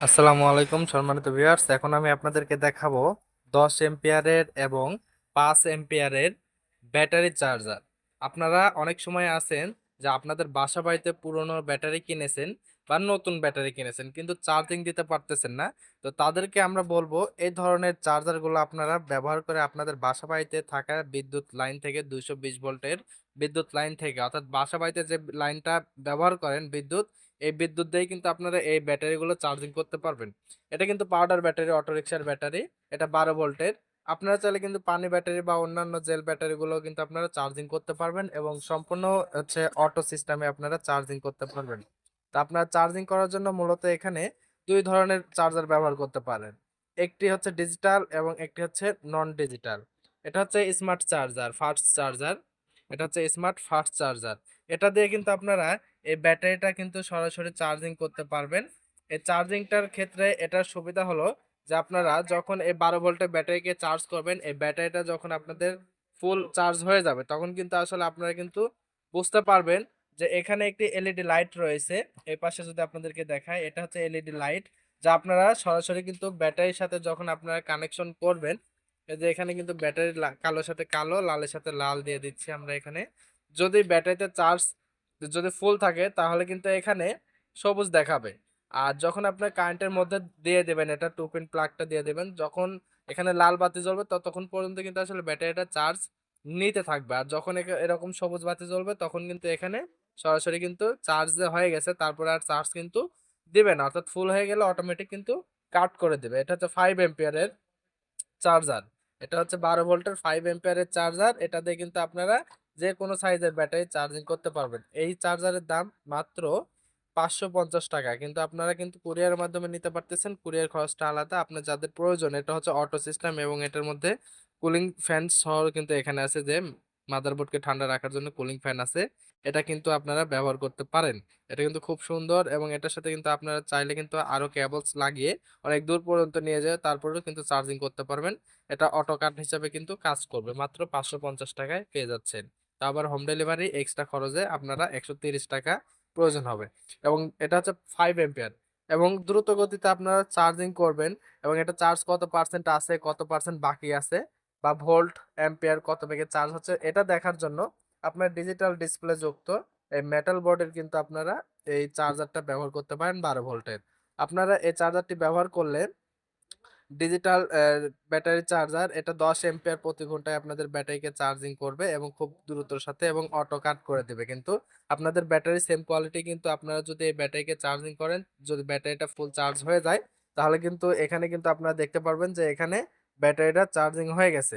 আসসালামু আলাইকুম, সম্মানিত ভিউয়ার্স এখন আমি আপনাদেরকে দেখাবো দশ এম্পিয়ারের এবং পাঁচ এম্পিয়ারের ব্যাটারি চার্জার আপনারা অনেক সময় আছেন যে আপনাদের বাসা বাড়িতে পুরনো ব্যাটারি কিনেছেন বা নতুন ব্যাটারি কিনেছেন, কিন্তু চার্জিং দিতে পারতেছেন না। তো তাদেরকে আমরা বলব, এই ধরনের চার্জারগুলো আপনারা ব্যবহার করে আপনাদের বাসা বাড়িতে থাকা বিদ্যুৎ লাইন থেকে বিশ ভোল্টের বিদ্যুৎ লাইন থেকে, অর্থাৎ বাসা বাড়িতে যে লাইনটা ব্যবহার করেন বিদ্যুৎ এই বিদ্যুৎ দিয়ে কিন্তু আপনারা এই ব্যাটারিগুলো চার্জিং করতে পারবেন। এটা কিন্তু পাউডার ব্যাটারি অটোরিকশার ব্যাটারি এটা বারো ভোল্টের। আপনারা চাইলে কিন্তু পানি ব্যাটারি বা অন্যান্য জেল ব্যাটারিগুলো কিন্তু আপনারা চার্জিং করতে পারবেন এবং সম্পূর্ণ হচ্ছে অটো সিস্টেমে আপনারা চার্জিং করতে পারবেন। তো আপনারা চার্জিং করার জন্য মূলত এখানে দুই ধরনের চার্জার ব্যবহার করতে পারেন। একটি হচ্ছে ডিজিটাল এবং একটি হচ্ছে নন ডিজিটাল এটা হচ্ছে স্মার্ট চার্জার ফাস্ট চার্জার এটা হচ্ছে স্মার্ট ফাস্ট চার্জার এটা দিয়ে কিন্তু আপনারা এই ব্যাটারিটা কিন্তু সরাসরি চার্জিং করতে পারবেন। এই চার্জিংটার ক্ষেত্রে এটার সুবিধা হলো যে আপনারা যখন এই বারো ভোল্টের ব্যাটারিকে চার্জ করবেন, এই ব্যাটারিটা যখন আপনাদের ফুল চার্জ হয়ে যাবে, তখন কিন্তু আসলে আপনারা কিন্তু বুঝতে পারবেন যে এখানে একটি এলইডি লাইট রয়েছে। এই পাশে যদি আপনাদেরকে দেখায় এটা হচ্ছে এলইডি লাইট যা আপনারা সরাসরি কিন্তু ব্যাটারির সাথে যখন আপনারা কানেকশন করবেন, এই যে এখানে কিন্তু ব্যাটারি কালোর সাথে কালো, লালের সাথে লাল দিয়ে দিচ্ছি আমরা এখানে। যদি ব্যাটারিতে চার্জ, যদি ফুল থাকে, তাহলে কিন্তু এখানে সবুজ দেখাবে। আর যখন আপনার কারেন্টের মধ্যে দিয়ে দেবেন, এটা টু পিন প্লাগটা দিয়ে দেবেন, যখন এখানে লাল বাতি জ্বলবে, ততক্ষণ পর্যন্ত কিন্তু আসলে ব্যাটারিটা চার্জ নিতে থাকবে। আর যখন এরকম সবুজ বাতি জ্বলবে, তখন কিন্তু এখানে সরাসরি কিন্তু চার্জ হয়ে গেছে, তারপরে আর চার্জ কিন্তু দেবে না। অর্থাৎ ফুল হয়ে গেলে অটোমেটিক কিন্তু কাট করে দেবে। এটা হচ্ছে ফাইভ এম্পিয়ারের চার্জার এটা হচ্ছে বারো ভোল্টের ফাইভ এম্পিয়ারের চার্জার এটা দিয়ে কিন্তু আপনারা যে কোনো সাইজের ব্যাটারি চার্জিং করতে পারবেন। এই চার্জারের দাম মাত্র পাঁচশো পঞ্চাশ টাকা। কিন্তু আপনারা কিন্তু কুরিয়ারের মাধ্যমে নিতে পারতেছেন। কুরিয়ার খরচটা আলাদা। আপনার যাদের প্রয়োজন, এটা হচ্ছে অটো সিস্টেম এবং এটার মধ্যে কুলিং ফ্যান সহ কিন্তু এখানে আছে যে মাদারবোর্ডকে ঠান্ডা রাখার জন্য কুলিং ফ্যান আছে। এটা কিন্তু আপনারা ব্যবহার করতে পারেন। এটা কিন্তু খুব সুন্দর এবং এটার সাথে কিন্তু আপনারা চাইলে কিন্তু আরও কেবলস লাগিয়ে অনেক দূর পর্যন্ত নিয়ে যায় তারপরেও কিন্তু চার্জিং করতে পারবেন। এটা অটো কাট হিসাবে কিন্তু কাজ করবে। মাত্র পাঁচশো পঞ্চাশ টাকায় পেয়ে যাচ্ছেন। তা আবার হোম ডেলিভারি এক্সট্রা খরচে আপনারা একশো টাকা প্রয়োজন হবে। এবং এটা হচ্ছে ফাইভ এম্পিয়ার এবং দ্রুত গতিতে আপনারা চার্জিং করবেন এবং এটা চার্জ কত পার্সেন্ট আছে, কত পার্সেন্ট বাকি আছে বা ভোল্ট অ্যাম্পিয়ার কত বেগে চার্জ হচ্ছে, এটা দেখার জন্য আপনার ডিজিটাল ডিসপ্লে যুক্ত এই মেটাল বোর্ডের কিন্তু আপনারা এই চার্জারটা ব্যবহার করতে পারেন বারো ভোল্টের আপনারা এই চার্জারটি ব্যবহার করলে ডিজিটাল ব্যাটারি চার্জার এটা দশ এম্পিয়ার প্রতি ঘন্টায় আপনাদের ব্যাটারিকে চার্জিং করবে এবং খুব দ্রুতর সাথে এবং অটো কাট করে দেবে। কিন্তু আপনাদের ব্যাটারি সেম কোয়ালিটি কিন্তু আপনারা যদি এই ব্যাটারিকে চার্জিং করেন, যদি ব্যাটারিটা ফুল চার্জ হয়ে যায়, তাহলে কিন্তু এখানে কিন্তু আপনারা দেখতে পারবেন যে এখানে ব্যাটারিটা চার্জিং হয়ে গেছে।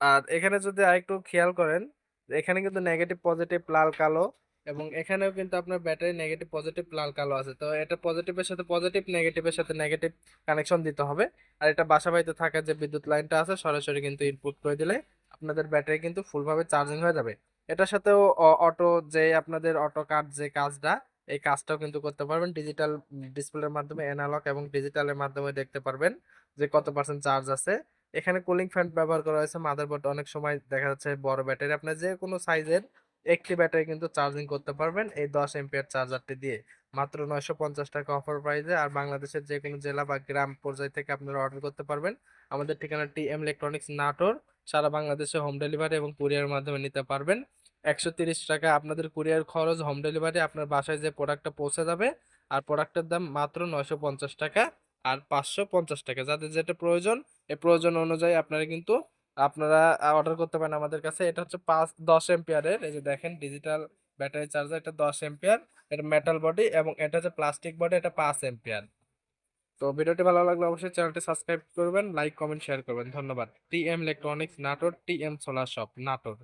আর এখানে যদি আরেকটু খেয়াল করেন, এখানে কিন্তু নেগেটিভ পজিটিভ লাল, কালো এবং এখানেও কিন্তু আপনার ব্যাটারি নেগেটিভ পজিটিভ লাল, কালো আছে। তো এটা পজিটিভের সাথে পজিটিভ নেগেটিভের সাথে নেগেটিভ কানেকশন দিতে হবে। আর এটা বাসা বাড়িতে থাকা যে বিদ্যুৎ লাইনটা আছে, সরাসরি কিন্তু ইনপুট করে দিলে আপনাদের ব্যাটারি কিন্তু ফুলভাবে চার্জিং হয়ে যাবে। এটার সাথেও অটো যে আপনাদের অটো কাট যে কাজটা, এই কাজটাও কিন্তু করতে পারবেন। ডিজিটাল ডিসপ্লের মাধ্যমে অ্যানালগ এবং ডিজিটালের মাধ্যমে দেখতে পারবেন যে কত পার্সেন্ট চার্জ আছে। এখানে কুলিং ফ্যান ব্যবহার করা হয়েছে মাদারবোর্ড অনেক সময় দেখা যাচ্ছে বড় ব্যাটারি। আপনার যে কোনো সাইজের একটি ব্যাটারি কিন্তু চার্জিং করতে পারবেন এই দশ এম্পিয়ার চার্জারটি দিয়ে। মাত্র নয়শো পঞ্চাশ টাকা অফার প্রাইসে আর বাংলাদেশের যে কোনো জেলা বা গ্রাম পর্যায় থেকে আপনারা অর্ডার করতে পারবেন। আমাদের ঠিকানা টি এম ইলেকট্রনিক্স নাটোর। সারা বাংলাদেশে হোম ডেলিভারি এবং কুরিয়ার মাধ্যমে নিতে পারবেন। একশো তিরিশ টাকা আপনাদের কুরিয়ার খরচ হোম ডেলিভারি আপনার বাসায় যে প্রোডাক্টটা পৌঁছে যাবে আর প্রোডাক্টের দাম মাত্র নয়শো পঞ্চাশ টাকা আর পাঁচশো পঞ্চাশ টাকা। যাদের যেটা প্রয়োজন, এই প্রয়োজন অনুযায়ী আপনারা কিন্তু আপনারা অর্ডার করতে পারেন আমাদের কাছে। এটা হচ্ছে পাঁচ, দশ এম্পিয়ারের এই যে দেখেন ডিজিটাল ব্যাটারি চার্জার এটা দশ এম্পিয়ার এটা মেটাল বডি এবং এটা হচ্ছে প্লাস্টিক বডি এটা পাঁচ এম্পিয়ার তো ভিডিওটি ভালো লাগলে অবশ্যই চ্যানেলটি সাবস্ক্রাইব করবেন লাইক কমেন্ট শেয়ার করবেন। ধন্যবাদ। T M electronics Natore T M solar shop Natore